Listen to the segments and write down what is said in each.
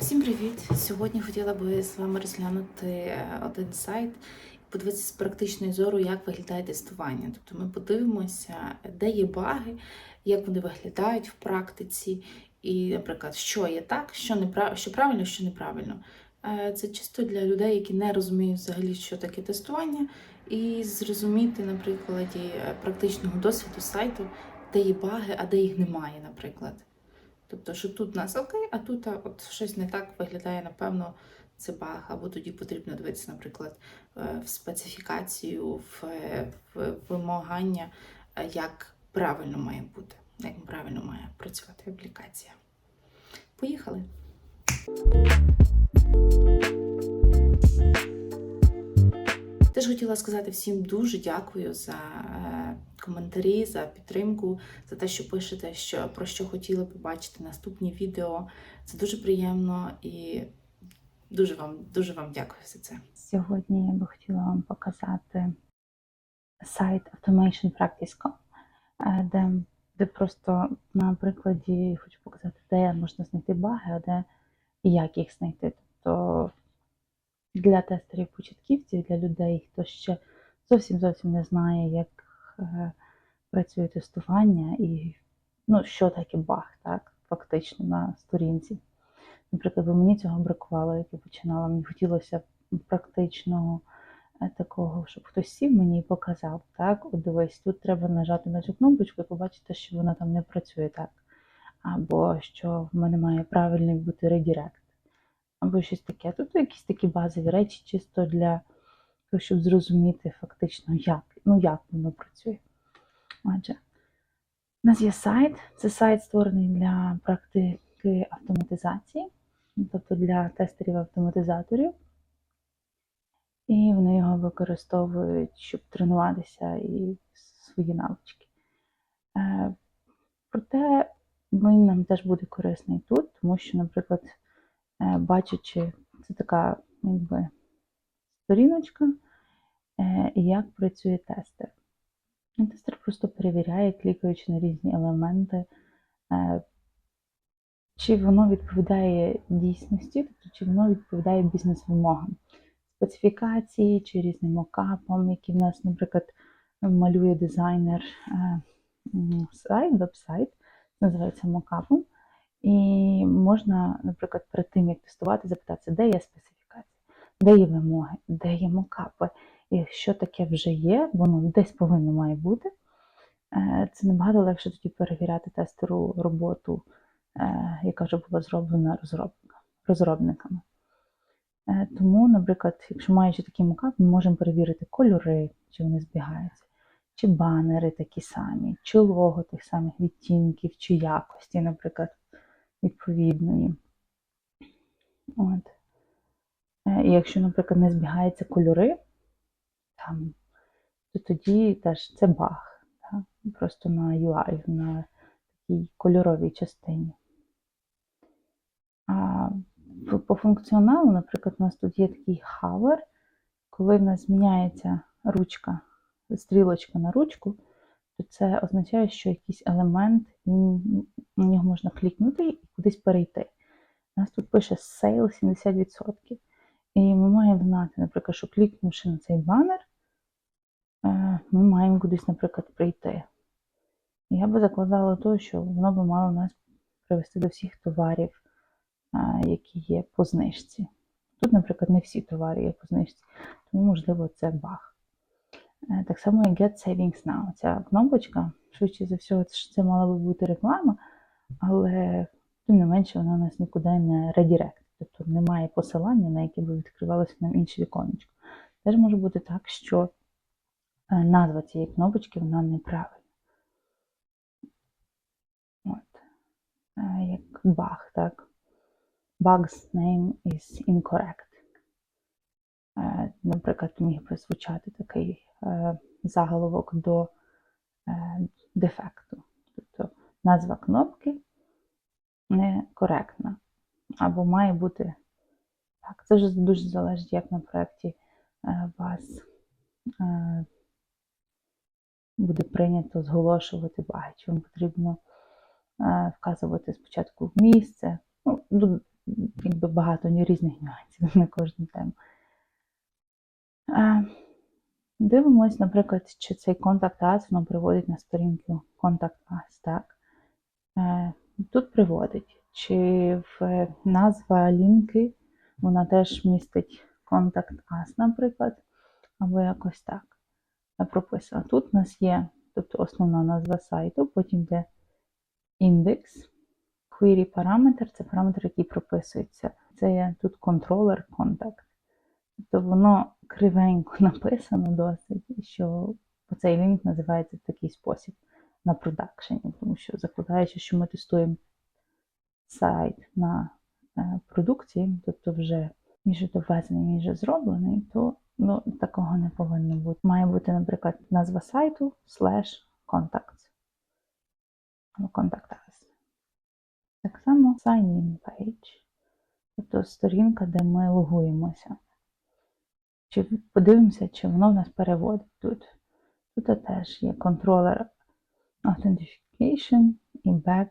Всім привіт! Сьогодні хотіла би з вами розглянути е, один сайт і подивитися з практичної зору, як виглядає тестування. Тобто ми подивимося, де є баги, як вони виглядають в практиці, і, наприклад, що є так, що неправ... що правильно, що неправильно. Е, Це чисто для людей, які не розуміють взагалі, що таке тестування, і зрозуміти на прикладі е, практичного досвіду сайту, де є баги, а де їх немає, наприклад. Тобто, що тут у нас окей, а тут от щось не так виглядає, напевно, це баг, або тоді потрібно дивитися, наприклад, е, в специфікацію, в, е, в вимагання, е, як правильно має бути, як правильно має працювати аплікація. Поїхали! Теж хотіла сказати всім дуже дякую за е, коментарі, за підтримку, за те, що пишете, що про що хотіли побачити наступні відео. Це дуже приємно і дуже вам, дуже вам дякую за це. Сьогодні я би хотіла вам показати сайт Automation Practice.com, е, де, де просто на прикладі хочу показати, де можна знайти баги, а де і як їх знайти. Тобто для тестерів-початківців, для людей, хто ще зовсім зовсім не знає, як е, працює тестування і ну, що таке баг, так, фактично на сторінці. Наприклад, бо мені цього бракувало, як я починала. Мені хотілося практичного е, такого, щоб хтось сів мені і показав. Так, от дивись, тут треба нажати на цю кнопочку і побачити, що вона там не працює так. Або що в мене має правильний бути редірект. Або щось таке. Тут якісь такі базові речі, чисто для того, щоб зрозуміти фактично, як, ну, як воно працює. Отже, у нас є сайт. Це сайт створений для практики автоматизації, тобто для тестерів-автоматизаторів. І вони його використовують, щоб тренуватися і свої навички. Е, Проте він нам теж буде корисний тут, тому що, наприклад, бачачи, це така якби, сторіночка, е, як працює тестер. Тестер просто перевіряє, клікаючи на різні елементи, е, чи воно відповідає дійсності, тобто чи воно відповідає бізнес-вимогам, специфікації чи різним мокапам, які в нас, наприклад, малює дизайнер е, сайт, веб-сайт, називається мокапом. І можна, наприклад, перед тим, як тестувати, запитатися, де є специфікація, де є вимоги, де є мокапи. І якщо таке вже є, воно десь повинно має бути. е, Це набагато легше тоді перевіряти тестеру роботу, е, яка вже була зроблена розробниками. розробниками. Е, Тому, наприклад, якщо маючи такий мокап, ми можемо перевірити кольори, чи вони збігаються, чи банери такі самі, чи лого тих самих відтінків, чи якості, наприклад, відповідної. От. Е, І якщо, наприклад, не збігаються кольори, там, то тоді теж це баг. Так? Просто на UI, на такій кольоровій частині. А по- по функціоналу, наприклад, у нас тут є такий хавер, коли в нас зміняється ручка, стрілочка на ручку, то це означає, що якийсь елемент, на нього можна клікнути і кудись перейти. У нас тут пише Sale 70%. І ми маємо знати, наприклад, що клікнувши на цей банер, е, ми маємо кудись, наприклад, прийти. Я би закладала то, що воно би мало нас привести до всіх товарів, які є по знижці. Тут, наприклад, не всі товари є по знижці, тому, можливо, це баг. Е, Так само і Get Savings Now. Ця кнопочка, швидше за всього, це мала би бути реклама, але тим не менше вона нас нікуди не редірект. Тобто немає посилання, на яке би відкривалося нам інше віконечко. Теж може бути так, що е, назва цієї кнопочки вона неправильна. От. Е, Як баг, так? Bug's name is incorrect. Наприклад, міг би звучати такий заголовок до е, дефекту. Тобто назва кнопки некоректна. Або має бути так. Це вже дуже залежить, як на проєкті е, вас е, буде прийнято зголошувати баги. Вам потрібно е, вказувати спочатку місце. Ну, якби багато різних нюансів на кожну тему. Е, Дивимось, наприклад, чи цей контакт Us воно приводить на сторінку Contact Us, так? Е, Тут приводить, чи в назва лінки вона теж містить Contact Us, наприклад, або якось так е, прописано. Тут у нас є, тобто основна назва сайту, потім йде індекс, query параметр це параметр, який прописується. Це є тут контролер контакт. Тобто воно кривенько написано досить, що цей лінк називається в такий спосіб на продакшені, тому що закладаючи, що ми тестуємо сайт на е, продукції, тобто вже між доведений, між зроблений, то ну, такого не повинно бути. Має бути, наприклад, назва сайту slash contacts contact us. Так само sign-in page, тобто сторінка, де ми логуємося. Чи подивимося, чи воно в нас переводить тут. Тут теж є контролер Authentication і Back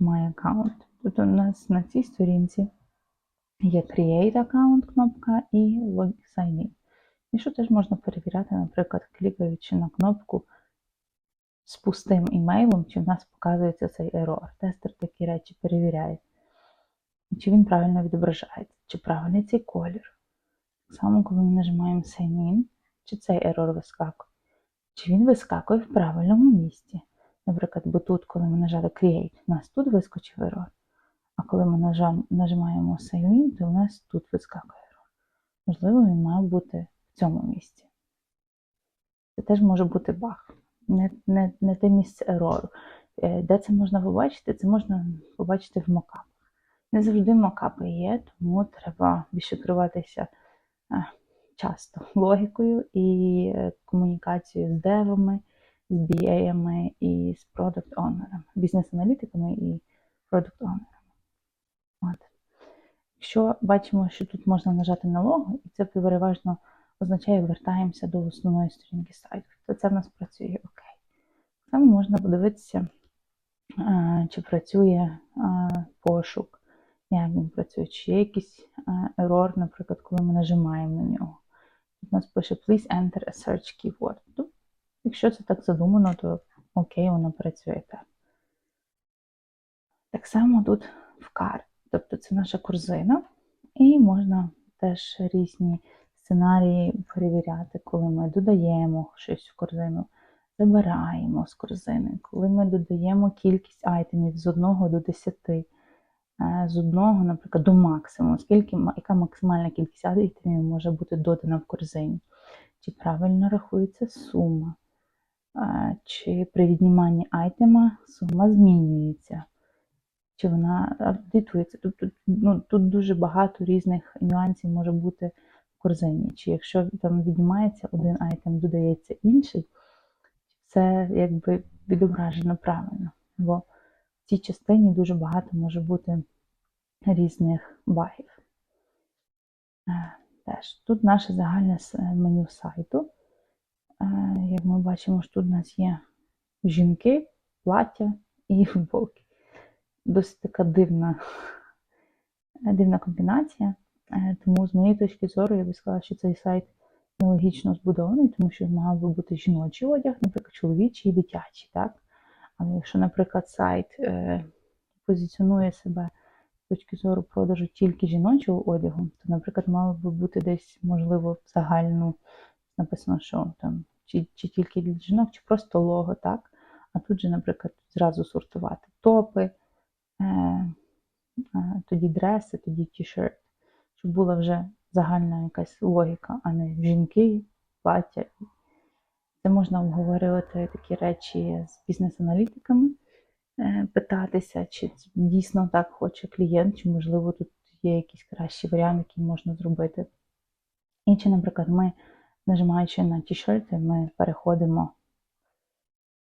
My Account. Тут у нас на цій сторінці є Create Account кнопка і Sign In. І що теж можна перевіряти, наприклад, клікаючи на кнопку з пустим імейлом, чи в нас показується цей error. Тестер такі речі перевіряє. Чи він правильно відображається, чи правильний цей колір. Само, коли ми нажимаємо Sign In, чи цей error вискакує, чи він вискакує в правильному місці. Наприклад, бо тут, коли ми нажали Create, у нас тут вискочив error. А коли ми нажимаємо Sign In, то у нас тут вискакує error. Можливо, він мав бути в цьому місці. Це теж може бути баг. Не, не, не те місце ерору. Де це можна побачити? Це можна побачити в мокапах. Не завжди мокапи є, тому треба е, часто логікою і е, комунікацією з девами, з BA-ами і з продукт онерами бізнес-аналітиками і продукт онерами От. Якщо бачимо, що тут можна нажати на лого, і це переважно означає, вертаємося до основної сторінки сайту, то це в нас працює окей. Саме можна подивитися, чи працює пошук, як він працює, чи є якийсь е, ерор, наприклад, коли ми нажимаємо на нього. Тут у нас пише Please enter a search keyword. Ну, якщо це так задумано, то окей, воно працює так. Так само тут в карт, тобто це наша корзина, і можна теж різні сценарії перевіряти, коли ми додаємо щось в корзину, забираємо з корзини, коли ми додаємо кількість айтемів з 1 до 10, е, з 1, наприклад, до максимуму, скільки, яка максимальна кількість айтемів може бути додана в корзині, чи правильно рахується сума, е, чи при відніманні айтема сума змінюється чи вона апдейтується. Тобто ну, тут дуже багато різних нюансів може бути в корзині. Чи якщо там віднімається один айтем, додається інший, це якби відображено правильно. Бо в цій частині дуже багато може бути різних багів. Е, Теж тут наше загальне меню сайту. Е, Як ми бачимо, що тут у нас є жінки, плаття і футболки досить така дивна, дивна комбінація. Е, Тому, з моєї точки зору, я би сказала, що цей сайт нелогічно збудований, тому що мав би бути жіночий одяг, наприклад, чоловічий і дитячий. Так? Але якщо, наприклад, сайт е, позиціонує себе точки зору продажу тільки жіночого одягу, то, наприклад, мало би бути десь, можливо, в загальну написано, що там чи, чи тільки для жінок, чи просто лого, так? А тут же, наприклад, зразу сортувати топи, е, е, тоді дреси, тоді ті-ширт, щоб була вже загальна якась логіка, а не жінки, плаття. Це можна обговорювати такі речі з бізнес-аналітиками, питатися, чи дійсно так хоче клієнт, чи, можливо, тут є якийсь кращий варіант, який можна зробити. І чи, наприклад, ми, нажимаючи на ті-ширти, ми переходимо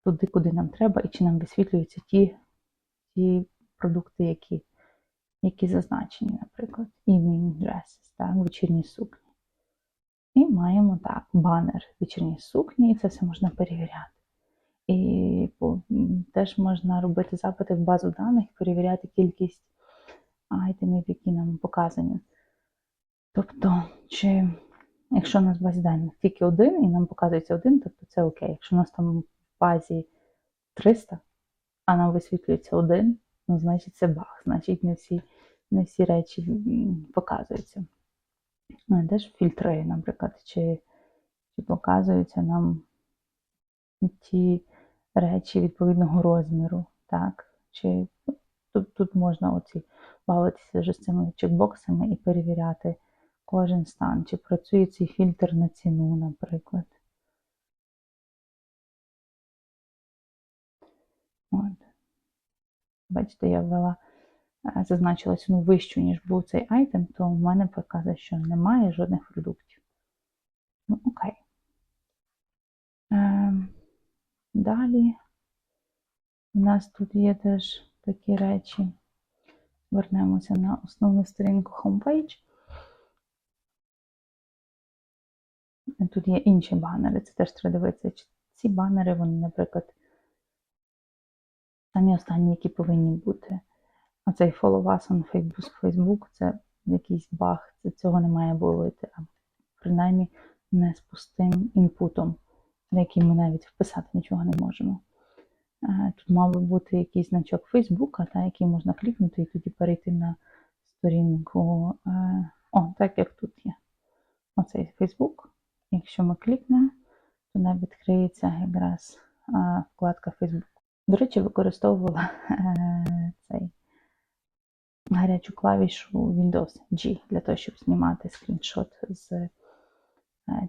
туди, куди нам треба, і чи нам висвітлюються ті, ті продукти, які, які зазначені, наприклад, evening dresses, так, вечірні сукні. І маємо так, банер вечірні сукні, і це все можна перевіряти. І м, теж можна робити запити в базу даних, перевіряти кількість айтемів, які нам показані. Тобто, чи якщо у нас в базі даних тільки один, і нам показується один, тобто це окей. Якщо у нас там в базі 300, а нам висвітлюється один, ну, значить це баг, значить не всі, не всі речі показуються. Ну, і теж фільтри, наприклад, чи, чи показуються нам ті речі відповідного розміру, так? Чи ну, тут, тут можна оці бавитися вже з цими чекбоксами і перевіряти кожен стан, чи працює цей фільтр на ціну, наприклад. От. Бачите, я ввела, е, зазначила ціну вищу, ніж був цей айтем, то в мене показує, що немає жодних продуктів. Ну, окей. Далі у нас тут є теж такі речі. Вернемося на основну сторінку homepage. Тут є інші банери, це теж треба дивитися. Ці банери, вони, наприклад, самі останні, які повинні бути. Оцей follow us on Facebook, Facebook це якийсь баг, це цього не має бути, а принаймні не з пустим інпутом, на який ми навіть вписати нічого не можемо. Тут мав би бути якийсь значок Фейсбука, та, який можна клікнути і тоді перейти на сторінку. е, О, так як тут є. Оцей Фейсбук. Якщо ми клікнемо, то нам відкриється якраз вкладка Facebook. До речі, використовувала е, цей гарячу клавішу Windows G для того, щоб знімати скріншот з е,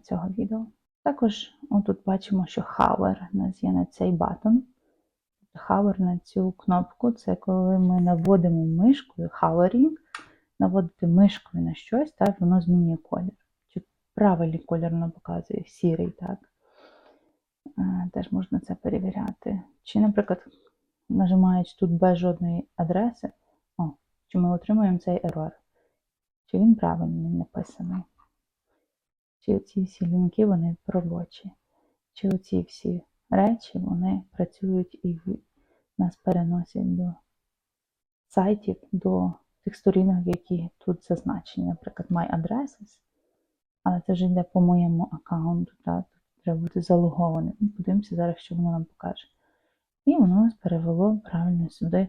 цього відео. Також отут бачимо, що hover у нас є на цей батон. Hover на цю кнопку це коли ми наводимо мишкою, hovering, наводити мишкою на щось, так, воно змінює колір. Чи правильний колір воно показує, сірий, так. Теж можна це перевіряти. Чи, наприклад, нажимаючи тут без жодної адреси, о, чи ми отримуємо цей ерор, чи він правильний написаний, чи ці всі лінки вони робочі, чи оці всі речі вони працюють і нас переносять до сайтів, до тих сторінок, які тут зазначені, наприклад, My Addresses, але це вже йде по моєму аккаунту, так, тут треба бути залогованим. Подивимося зараз, що воно нам покаже. І воно нас перевело правильно сюди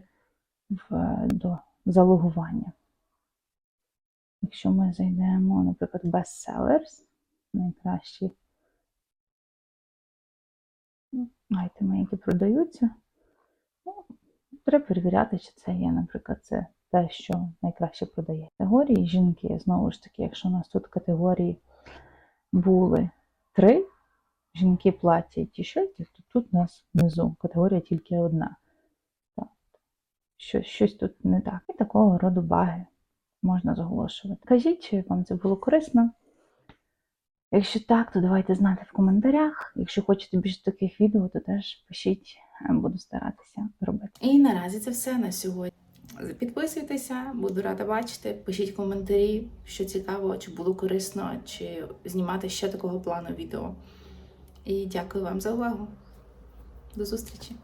в, до залогування. Якщо ми зайдемо, наприклад, bestsellers, найкращі айтеми, які продаються, ну, треба перевіряти, чи це є, наприклад, це те, що найкраще продає. Категорії жінки, знову ж таки, якщо у нас тут категорії були три, жінки платять ті-шерті, то тут у нас внизу категорія тільки одна. Так. Щось, тут не так. І такого роду баги можна зголошувати. Кажіть, чи вам це було корисно. Якщо так, то давайте знати в коментарях. Якщо хочете більше таких відео, то теж пишіть, буду старатися робити. І наразі це все на сьогодні. Підписуйтеся, буду рада бачити. Пишіть коментарі, що цікаво, чи було корисно, чи знімати ще такого плану відео. І дякую вам за увагу. До зустрічі!